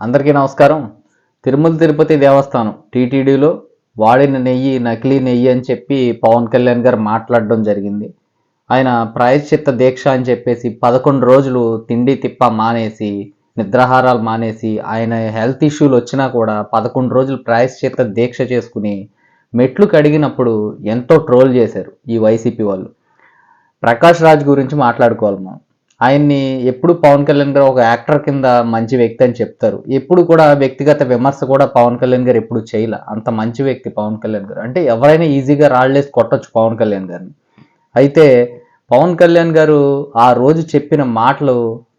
అందరికీ నమస్కారం. తిరుమల తిరుపతి దేవస్థానం టీటీడీలో వాడిన నెయ్యి నకిలీ నెయ్యి అని చెప్పి పవన్ కళ్యాణ్ గారు మాట్లాడడం జరిగింది. ఆయన ప్రాయశ్చిత్త దీక్ష అని చెప్పేసి పదకొండు రోజులు తిండి తిప్ప మానేసి నిద్రాహారాలు మానేసి ఆయన హెల్త్ ఇష్యూలు వచ్చినా కూడా పదకొండు రోజులు ప్రాయశ్చిత్త దీక్ష చేసుకుని మెట్లు కడిగినప్పుడు ఎంతో ట్రోల్ చేశారు ఈ వైసీపీ వాళ్ళు. ప్రకాష్ రాజ్ గురించి మాట్లాడుకోవాలి మనం. ఆయన్ని ఎప్పుడు పవన్ కళ్యాణ్ గారు ఒక యాక్టర్ కింద మంచి వ్యక్తి అని చెప్తారు. ఎప్పుడు కూడా వ్యక్తిగత విమర్శ కూడా పవన్ కళ్యాణ్ గారు ఎప్పుడు చేయలే. అంత మంచి వ్యక్తి పవన్ కళ్యాణ్ గారు. అంటే ఎవరైనా ఈజీగా రాళ్ళేసి కొట్టచ్చు పవన్ కళ్యాణ్ గారిని. అయితే పవన్ కళ్యాణ్ గారు ఆ రోజు చెప్పిన మాటలు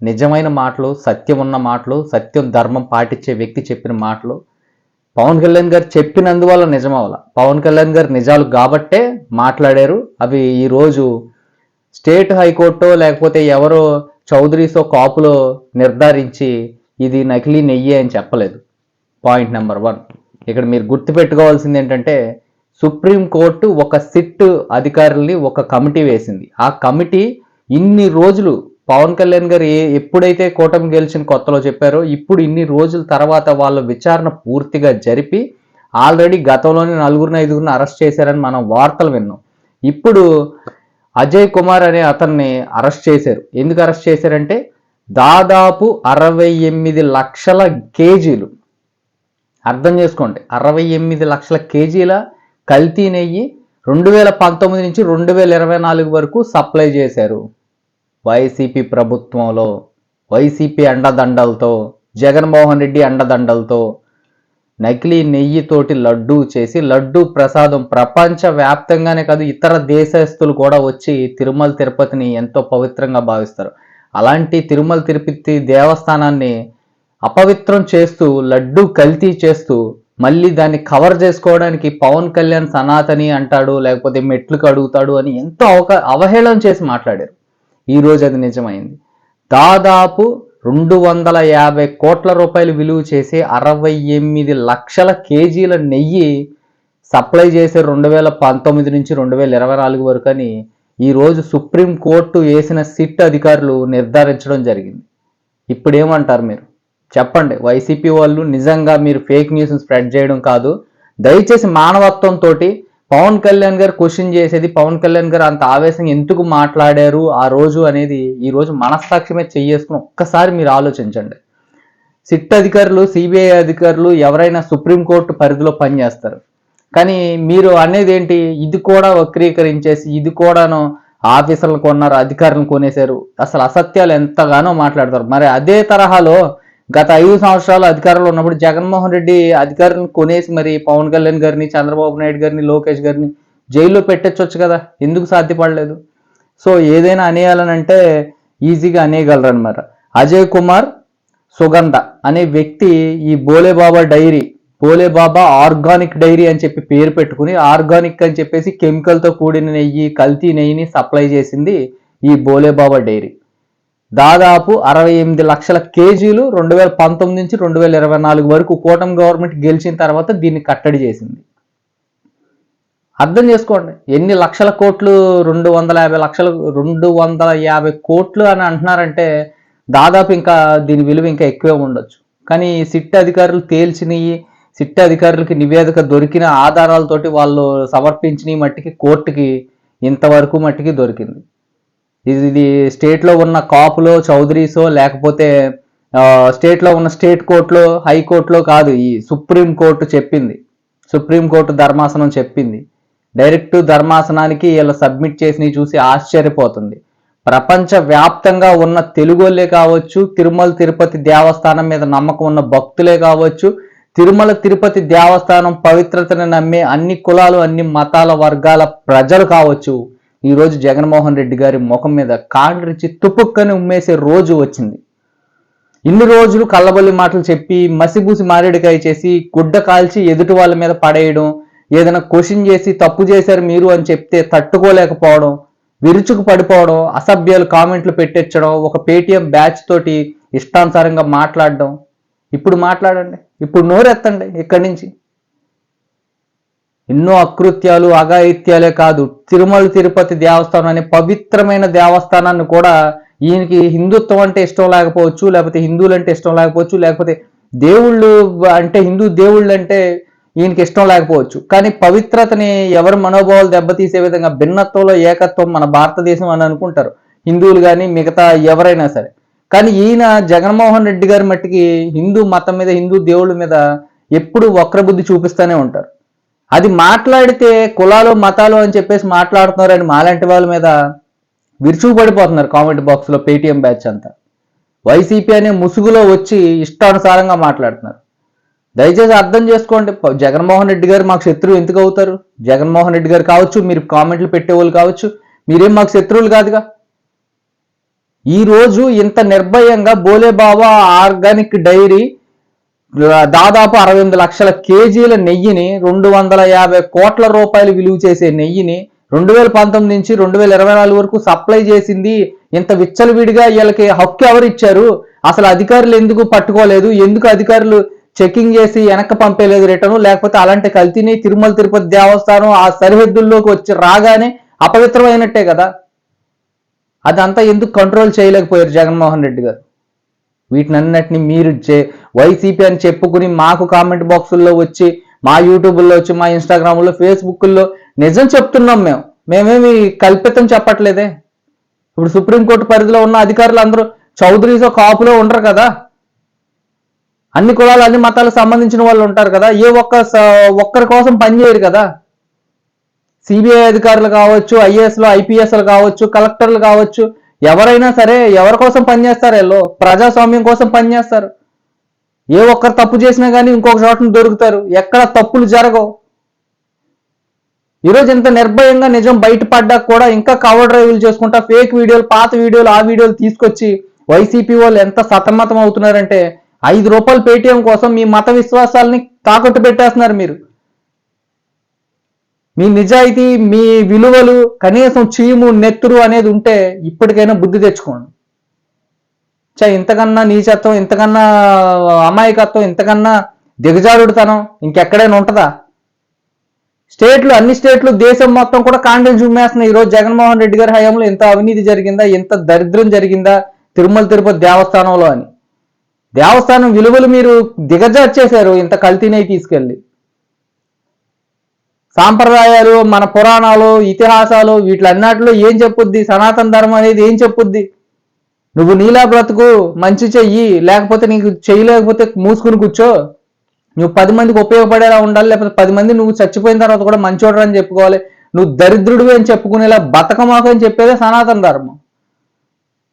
నిజమైన మాటలు సత్యం ఉన్న మాటలు సత్యం ధర్మం పాటించే వ్యక్తి చెప్పిన మాటలు పవన్ కళ్యాణ్ గారు చెప్పినందువల్ల నిజమవల పవన్ కళ్యాణ్ గారు నిజాలు కాబట్టే మాట్లాడారు. అవి ఈరోజు స్టేట్ హైకోర్టు లేకపోతే ఎవరో చౌదరీసో కాపులో నిర్ధారించి ఇది నకిలీ నెయ్యి అని చెప్పలేదు. పాయింట్ నెంబర్ వన్ ఇక్కడ మీరు గుర్తుపెట్టుకోవాల్సింది ఏంటంటే సుప్రీంకోర్టు ఒక సిట్ అధికారుల్ని ఒక కమిటీ వేసింది. ఆ కమిటీ ఇన్ని రోజులు పవన్ కళ్యాణ్ గారు ఏ ఎప్పుడైతే కూటమి గెలిచిన కొత్తలో చెప్పారో ఇప్పుడు ఇన్ని రోజుల తర్వాత వాళ్ళ విచారణ పూర్తిగా జరిపి ఆల్రెడీ గతంలోనే నలుగురిని ఐదుగురిని అరెస్ట్ చేశారని మనం వార్తలు విన్నాం. ఇప్పుడు అజయ్ కుమార్ అనే అతన్ని అరెస్ట్ చేశారు. ఎందుకు అరెస్ట్ చేశారంటే దాదాపు అరవై ఎనిమిది లక్షల కేజీలు. అర్థం చేసుకోండి. అరవై ఎనిమిది లక్షల కేజీల కల్తీ నెయ్యి రెండు వేల పంతొమ్మిది నుంచి రెండు వేల ఇరవై నాలుగు వరకు సప్లై చేశారు. వైసీపీ ప్రభుత్వంలో వైసీపీ అండదండలతో జగన్మోహన్ రెడ్డి అండదండలతో నకిలీ నెయ్యితోటి లడ్డూ చేసి లడ్డు ప్రసాదం ప్రపంచ వ్యాప్తంగానే కాదు ఇతర దేశస్తులు కూడా వచ్చి తిరుమల తిరుపతిని ఎంతో పవిత్రంగా భావిస్తారు. అలాంటి తిరుమల తిరుపతి దేవస్థానాన్ని అపవిత్రం చేస్తూ లడ్డూ కల్తీ చేస్తూ మళ్ళీ దాన్ని కవర్ చేసుకోవడానికి పవన్ కళ్యాణ్ సనాతని అంటాడు లేకపోతే మెట్లు కడుగుతాడు అని ఎంతో అవక అవహేళన చేసి మాట్లాడారు. ఈ రోజు అది నిజమైంది. దాదాపు రెండు వందల యాభై కోట్ల రూపాయలు విలువ చేసి అరవై ఎనిమిది లక్షల కేజీల నెయ్యి సప్లై చేసే రెండు వేల పంతొమ్మిది నుంచి రెండు వేల ఇరవై నాలుగు వరకు అని ఈరోజు సుప్రీంకోర్టు వేసిన సిట్ అధికారులు నిర్ధారించడం జరిగింది. ఇప్పుడు ఏమంటారు మీరు? చెప్పండి. వైసీపీ వాళ్ళు నిజంగా మీరు ఫేక్ న్యూస్ స్ప్రెడ్ చేయడం కాదు. దయచేసి మానవత్వంతో పవన్ కళ్యాణ్ గారు క్వశ్చన్ చేసేది పవన్ కళ్యాణ్ గారు అంత ఆవేశంగా ఎందుకు మాట్లాడారు ఆ రోజు అనేది ఈ రోజు మనస్సాక్ష్యమే చెయ్యేసుకుని ఒక్కసారి మీరు ఆలోచించండి. సిట్ అధికారులు సిబిఐ అధికారులు ఎవరైనా సుప్రీంకోర్టు పరిధిలో పనిచేస్తారు. కానీ మీరు అనేది ఏంటి? ఇది కూడా వక్రీకరించేసి ఇది కూడాను ఆఫీసర్లు కొన్నారు అధికారులను కొనేశారు. అసలు అసత్యాలు ఎంతగానో మాట్లాడతారు. మరి అదే తరహాలో గత ఐదు సంవత్సరాలు అధికారంలో ఉన్నప్పుడు జగన్మోహన్ రెడ్డి అధికారం కొనేసి మరి పవన్ కళ్యాణ్ గారిని చంద్రబాబు నాయుడు గారిని లోకేష్ గారిని జైల్లో పెట్టచ్చు కదా. ఎందుకు సాధ్యపడలేదు? సో ఏదైనా అనేయాలని అంటే ఈజీగా అనేయగలరు అనమాట అజయ్ కుమార్ సుగంధ అనే వ్యక్తి ఈ Bhole Baba dairy Bhole Baba organic dairy అని చెప్పి పేరు పెట్టుకుని ఆర్గానిక్ అని చెప్పేసి కెమికల్తో కూడిన నెయ్యి కల్తీ నెయ్యిని సప్లై చేసింది ఈ బోలేబాబా డైరీ. దాదాపు అరవై ఎనిమిది లక్షల కేజీలు రెండు వేల పంతొమ్మిది నుంచి రెండు వేల ఇరవై నాలుగు వరకు కూటమి గవర్నమెంట్ గెలిచిన తర్వాత దీన్ని కట్టడి చేసింది. అర్థం చేసుకోండి. ఎన్ని లక్షల కోట్లు రెండు వందల యాభై లక్షలు రెండు వందల యాభై కోట్లు అని అంటున్నారంటే దాదాపు ఇంకా దీని విలువ ఇంకా ఎక్కువే ఉండొచ్చు. కానీ సిట్ అధికారులు తేల్చినవి సిట్ అధికారులకి నివేదిక దొరికిన ఆధారాలతోటి వాళ్ళు సమర్పించిన మట్టికి కోర్టుకి ఇంతవరకు మట్టికి దొరికింది. ఇది స్టేట్లో ఉన్న కాపులో చౌదరీసో లేకపోతే స్టేట్లో ఉన్న స్టేట్ కోర్టులో హైకోర్టులో కాదు ఈ సుప్రీం కోర్టు చెప్పింది. సుప్రీం కోర్టు ధర్మాసనం చెప్పింది. డైరెక్ట్ ధర్మాసనానికి వీళ్ళు సబ్మిట్ చేసినవి చూసి ఆశ్చర్యపోతుంది. ప్రపంచ వ్యాప్తంగా ఉన్న తెలుగోళ్ళే కావచ్చు తిరుమల తిరుపతి దేవస్థానం మీద నమ్మకం ఉన్న భక్తులే కావచ్చు తిరుమల తిరుపతి దేవస్థానం పవిత్రతను నమ్మే అన్ని కులాలు అన్ని మతాల వర్గాల ప్రజలు కావచ్చు ఈరోజు జగన్మోహన్ రెడ్డి గారి ముఖం మీద కాండ్రిచి తుపుక్కని ఉమ్మేసే రోజు వచ్చింది. ఇన్ని రోజులు కళ్ళబొల్లి మాటలు చెప్పి మసిబూసి మారేడుకాయ చేసి గుడ్డ కాల్చి ఎదుటి వాళ్ళ మీద పడేయడం ఏదైనా క్వశ్చన్ చేసి తప్పు చేశారు మీరు అని చెప్తే తట్టుకోలేకపోవడం విరుచుకు పడిపోవడం అసభ్యాలు కామెంట్లు పెట్టించడం ఒక పేటీఎం బ్యాచ్ తోటి ఇష్టానుసారంగా మాట్లాడడం. ఇప్పుడు మాట్లాడండి. ఇప్పుడు నోరెత్తండి ఇక్కడి నుంచి. ఎన్నో అకృత్యాలు అఘాయిత్యాలే కాదు. తిరుమల తిరుపతి దేవస్థానం అనే పవిత్రమైన దేవస్థానాన్ని కూడా ఈయనకి హిందుత్వం అంటే ఇష్టం లేకపోవచ్చు లేకపోతే హిందువులు అంటే ఇష్టం లేకపోవచ్చు లేకపోతే దేవుళ్ళు అంటే హిందూ దేవుళ్ళు అంటే ఈయనకి ఇష్టం లేకపోవచ్చు. కానీ పవిత్రతని ఎవరి మనోభావాలు దెబ్బతీసే విధంగా భిన్నత్వంలో ఏకత్వం మన భారతదేశం అని అనుకుంటారు. హిందువులు కానీ మిగతా ఎవరైనా సరే. కానీ ఈయన జగన్మోహన్ రెడ్డి గారి మట్టికి హిందూ మతం మీద హిందూ దేవుళ్ళ మీద ఎప్పుడు వక్రబుద్ధి చూపిస్తూనే ఉంటారు. అది మాట్లాడితే కులాలు మతాలు అని చెప్పేసి మాట్లాడుతున్నారని మాలాంటి వాళ్ళ మీద విరుచుకుపడిపోతున్నారు కామెంట్ బాక్స్లో పేటీఎం బ్యాచ్ అంతా. వైసీపీ అనే ముసుగులో వచ్చి ఇష్టానుసారంగా మాట్లాడుతున్నారు. దయచేసి అర్థం చేసుకోండి. జగన్మోహన్ రెడ్డి గారు మాకు శత్రువు ఎందుకు అవుతారు? జగన్మోహన్ రెడ్డి గారు కావచ్చు మీరు కామెంట్లు పెట్టేవాళ్ళు కావచ్చు మీరేం మాకు శత్రువులు కాదుగా? ఈ రోజు ఇంత నిర్భయంగా బోలే బాబా ఆర్గానిక్ డైరీ దాదాపు అరవై ఎనిమిది లక్షల కేజీల నెయ్యిని రెండు వందల యాభై కోట్ల రూపాయలు విలువ చేసే నెయ్యిని రెండు వేల పంతొమ్మిది నుంచి రెండు వేల ఇరవై నాలుగు వరకు సప్లై చేసింది ఇంత విచ్చలవిడిగా వీళ్ళకి హక్కు ఎవరు ఇచ్చారు? అసలు అధికారులు ఎందుకు పట్టుకోలేదు? ఎందుకు అధికారులు చెకింగ్ చేసి వెనక్కి పంపేలేదు రిటర్ను? లేకపోతే అలాంటి కల్తీని తిరుమల తిరుపతి దేవస్థానం ఆ సరిహద్దుల్లోకి వచ్చి రాగానే అపవిత్రమైనట్టే కదా? అదంతా ఎందుకు కంట్రోల్ చేయలేకపోయారు జగన్మోహన్ రెడ్డి గారు? వీటినన్నిటిని మీరు చే- వైసీపీ అని చెప్పుకుని మాకు కామెంట్ బాక్సుల్లో వచ్చి మా యూట్యూబ్లో వచ్చి మా ఇన్స్టాగ్రామ్లో ఫేస్బుక్లో నిజం చెప్తున్నాం మేము. మేమేమి కల్పితం చెప్పట్లేదే. ఇప్పుడు సుప్రీంకోర్టు పరిధిలో ఉన్న అధికారులు అందరూ చౌదరీసో కాపులో ఉండరు కదా. అన్ని కులాలు అన్ని మతాలకు సంబంధించిన వాళ్ళు ఉంటారు కదా. ఏ ఒక్క స- ఒక్కరి కోసం పనిచేయరు కదా. సిబిఐ అధికారులు కావచ్చు ఐఏఎస్లు ఐపీఎస్లు కావచ్చు కలెక్టర్లు కావచ్చు ఎవరైనా సరే ఎవరి కోసం పనిచేస్తారు వీళ్ళు? ప్రజాస్వామ్యం కోసం పనిచేస్తారు ఏ ఒక్కరు తప్పు చేసినా కానీ ఇంకొక చోటన దొరుకుతారు. ఎక్కడ తప్పులు జరగవు. ఈరోజు ఇంత నిర్భయంగా నిజం బయటపడ్డా కూడా ఇంకా కవర్ డ్రైవ్లు చేసుకుంటా ఫేక్ వీడియోలు పాత వీడియోలు ఆ వీడియోలు తీసుకొచ్చి వైసీపీ వాళ్ళు ఎంత సతమతం అవుతున్నారంటే ఐదు రూపాయలు పేటీఎం కోసం మీ మత విశ్వాసాలని తాకట్టు పెట్టేస్తున్నారు మీరు. మీ నిజాయితీ మీ విలువలు కనీసం చీము నెత్తురు అనేది ఉంటే ఇప్పటికైనా బుద్ధి తెచ్చుకోండి. చా ఇంతకన్నా నీచత్వం ఇంతకన్నా అమాయకత్వం ఇంతకన్నా దిగజారుడుతనం ఇంకెక్కడైనా ఉంటుందా? స్టేట్లు అన్ని స్టేట్లు దేశం మొత్తం కూడా కాండలు చూమేస్తున్నాయి ఈరోజు జగన్మోహన్ రెడ్డి గారి హయాంలో ఇంత అవినీతి జరిగిందా? ఇంత దరిద్రం జరిగిందా? తిరుమల తిరుపతి దేవస్థానంలో అని. దేవస్థానం విలువలు మీరు దిగజార్చేశారు ఇంత కల్తీనే తీసుకెళ్ళి. సాంప్రదాయాలు మన పురాణాలు ఇతిహాసాలు వీటిలన్నిటిలో ఏం చెప్పుద్ది? సనాతన ధర్మం అనేది ఏం చెప్పుద్ది? నువ్వు నీలా బ్రతుకు మంచి చెయ్యి లేకపోతే నీకు చేయలేకపోతే మూసుకుని కూర్చో. నువ్వు పది మందికి ఉపయోగపడేలా ఉండాలి లేకపోతే పది మంది నువ్వు చచ్చిపోయిన తర్వాత కూడా మంచోడు అని చెప్పుకోవాలి. నువ్వు దరిద్రుడు అని చెప్పుకునేలా బతకమాకు అని చెప్పేదే సనాతన ధర్మం.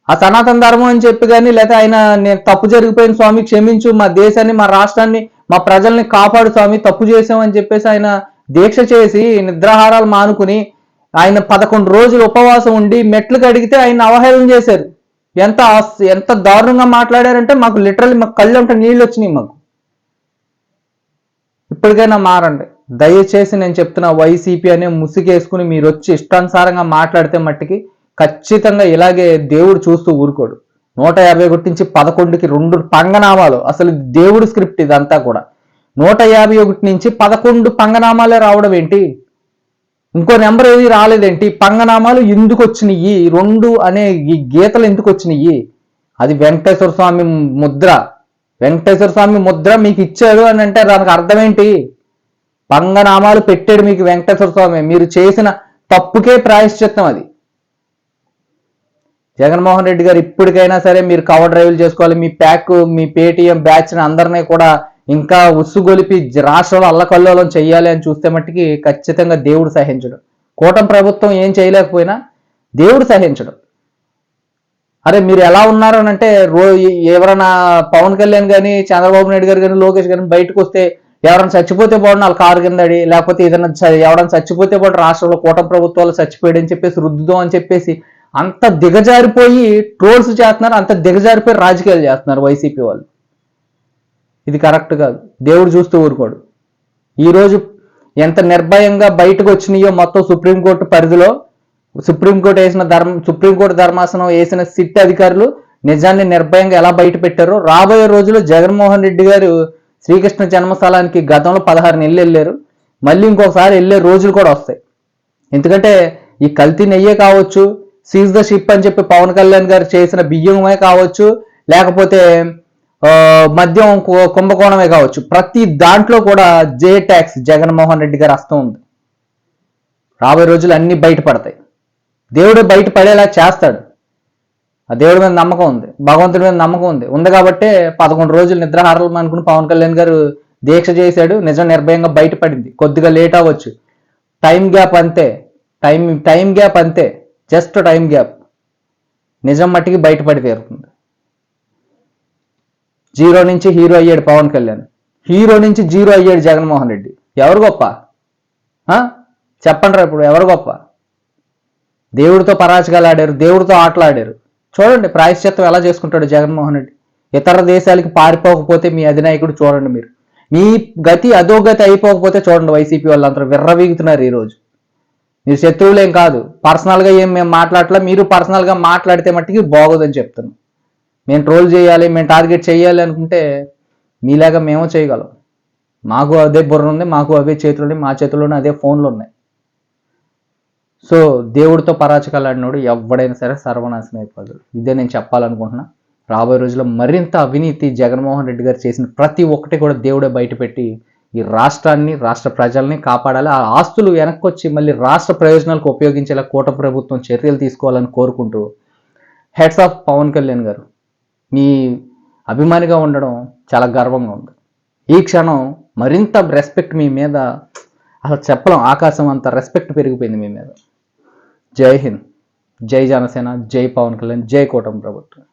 ఆ సనాతన ధర్మం అని చెప్పి కానీ లేకపోతే ఆయన నేను తప్పు జరిగిపోయిన స్వామి క్షమించు మా దేశాన్ని మా రాష్ట్రాన్ని మా ప్రజల్ని కాపాడు స్వామి తప్పు చేసామని చెప్పేసి ఆయన దీక్ష చేసి నిద్రాహారాలు మానుకుని ఆయన పదకొండు రోజులు ఉపవాసం ఉండి మెట్లు కడిగితే ఆయన అవహేళన చేశారు. ఎంత ఎంత దారుణంగా మాట్లాడారంటే మాకు లిటరల్లీ మాకు కళ్ళు ఉంటే నీళ్ళు వచ్చినాయి మాకు. ఇప్పటికైనా మారండి. దయచేసి నేను చెప్తున్నా వైసీపీ అనే ముసుగేసుకుని మీరు వచ్చి ఇష్టానుసారంగా మాట్లాడితే మట్టికి ఖచ్చితంగా ఇలాగే దేవుడు చూస్తూ ఊరుకోడు. నూట యాభై ఒకటి పదకొండుకి రెండు పంగనామాలు. అసలు దేవుడు స్క్రిప్ట్ ఇదంతా కూడా. నూట యాభై ఒకటి నుంచి పదకొండు పంగనామాలే రావడం ఏంటి? ఇంకో నెంబర్ ఏది రాలేదేంటి? పంగనామాలు ఎందుకు వచ్చినాయి రెండు అనే ఈ గీతలు ఎందుకు వచ్చినాయి అది వెంకటేశ్వర స్వామి ముద్ర. వెంకటేశ్వర స్వామి ముద్ర మీకు ఇచ్చాడు అని అంటే దానికి అర్థం ఏంటి పంగనామాలు పెట్టాడు మీకు వెంకటేశ్వర స్వామి. మీరు చేసిన తప్పుకే ప్రాయశ్చిత్తం అది. జగన్మోహన్ రెడ్డి గారు ఇప్పటికైనా సరే మీరు కవర్ డ్రైవ్లు చేసుకోవాలి. మీ ప్యాక్ మీ పేటిఎం బ్యాచ్ అందరినీ కూడా ఇంకా ఉస్సుగొలిపి రాష్ట్రంలో అల్లకల్లోలం చేయాలి అని చూస్తే మట్టికి ఖచ్చితంగా దేవుడు సహించడు. కూటమి ప్రభుత్వం ఏం చేయలేకపోయినా దేవుడు సహించడు. అరే మీరు ఎలా ఉన్నారు అని అంటే రో ఎవరైనా పవన్ కళ్యాణ్ కానీ చంద్రబాబు నాయుడు గారు కానీ లోకేష్ కానీ బయటకు వస్తే ఎవరైనా చచ్చిపోతే బాగుండు వాళ్ళ కారు కిందడి లేకపోతే ఏదైనా ఎవరైనా చచ్చిపోతే బాగుండు రాష్ట్రంలో కూటమి ప్రభుత్వాలు చచ్చిపోయాడు అని చెప్పేసి రుద్దుదాం అని చెప్పేసి అంత దిగజారిపోయి ట్రోల్స్ చేస్తున్నారు అంత దిగజారిపోయి రాజకీయాలు చేస్తున్నారు వైసీపీ వాళ్ళు. ఇది కరెక్ట్ కాదు. దేవుడు చూస్తూ ఊరుకోడు. ఈరోజు ఎంత నిర్భయంగా బయటకు వచ్చినాయో మొత్తం సుప్రీంకోర్టు పరిధిలో సుప్రీంకోర్టు వేసిన ధర్మ సుప్రీంకోర్టు ధర్మాసనం వేసిన సిట్ అధికారులు నిజాన్ని నిర్భయంగా ఎలా బయట పెట్టారో రాబోయే రోజుల్లో జగన్మోహన్ రెడ్డి గారు శ్రీకృష్ణ జన్మస్థలానికి గతంలో పదహారు నెలలు వెళ్ళారు. మళ్ళీ ఇంకొకసారి వెళ్ళే రోజులు కూడా వస్తాయి. ఎందుకంటే ఈ కల్తీ నెయ్యే కావచ్చు సీజ్ ద షిప్ అని చెప్పి పవన్ కళ్యాణ్ గారు చేసిన బియ్యమే కావచ్చు లేకపోతే మద్యం కు- కుంభకోణమే కావచ్చు. ప్రతి దాంట్లో కూడా జే ట్యాక్స్ జగన్మోహన్ రెడ్డి గారు హస్తం ఉంది. రాబోయే రోజులు అన్ని బయటపడతాయి. దేవుడు బయట పడేలా చేస్తాడు. ఆ దేవుడి మీద నమ్మకం ఉంది. భగవంతుడి మీద నమ్మకం ఉంది. ఉంది కాబట్టే పదకొండు రోజులు నిద్రాహారాలు అనుకుని పవన్ కళ్యాణ్ గారు దీక్ష చేశాడు. నిజం నిర్భయంగా బయటపడింది. కొద్దిగా లేట్ అవ్వచ్చు. టైం గ్యాప్ అంతే. టైం టైం గ్యాప్ అంతే. Just time gap. నిజం మట్టికి బయటపడి తీరుతుంది. జీరో నుంచి హీరో అయ్యాడు పవన్ కళ్యాణ్. హీరో నుంచి జీరో అయ్యాడు జగన్మోహన్ రెడ్డి. ఎవరు గొప్ప? చెప్పండి రా ఇప్పుడు ఎవరు గొప్ప? దేవుడితో పరాచకాలు ఆడారు దేవుడితో ఆటలాడారు చూడండి ప్రాయశ్చిత్వం ఎలా చేసుకుంటాడు జగన్మోహన్ రెడ్డి. ఇతర దేశాలకి పారిపోకపోతే మీ అధినాయకుడు చూడండి మీరు. మీ గతి అధోగతి అయిపోకపోతే చూడండి వైసీపీ వాళ్ళందరూ విర్రవీగుతున్నారు ఈరోజు. మీరు శత్రువులేం కాదు. పర్సనల్గా ఏం మేము మాట్లాడట్లా మీరు పర్సనల్గా మాట్లాడితే మట్టికి బాగోదని చెప్తున్నాం. మేము ట్రోల్ చేయాలి మేము టార్గెట్ చేయాలి అనుకుంటే మీలాగా మేము చేయగలం. మాకు అదే బుర్ర ఉంది మాకు అవే చేతులు ఉన్నాయి మా చేతుల్లోనే అదే ఫోన్లు ఉన్నాయి. సో దేవుడితో పరాచకాలు ఆడినోడు ఎవడైనా సరే సర్వనాశనం అయిపోదు ఇదే నేను చెప్పాలనుకుంటున్నా. రాబోయే రోజుల్లో మరింత అవినీతి జగన్మోహన్ రెడ్డి గారు చేసిన ప్రతి ఒక్కటి కూడా దేవుడే బయటపెట్టి ఈ రాష్ట్రాన్ని రాష్ట్ర ప్రజల్ని కాపాడాలి. ఆ ఆస్తులు వెనక్కి వచ్చి మళ్ళీ రాష్ట్ర ప్రయోజనాలకు ఉపయోగించేలా కూట ప్రభుత్వం చర్యలు తీసుకోవాలని కోరుకుంటూ హెడ్స్ ఆఫ్ పవన్ కళ్యాణ్ గారు మీ అభిమానిగా ఉండడం చాలా గర్వంగా ఉంది. ఈ క్షణం మరింత రెస్పెక్ట్ మీ మీద అసలు చెప్పలేం ఆకాశం అంత రెస్పెక్ట్ పెరిగిపోయింది మీ మీద. జై హింద్. జై జనసేన జై పవన్ కళ్యాణ్ జై కూటమి ప్రభుత్వం.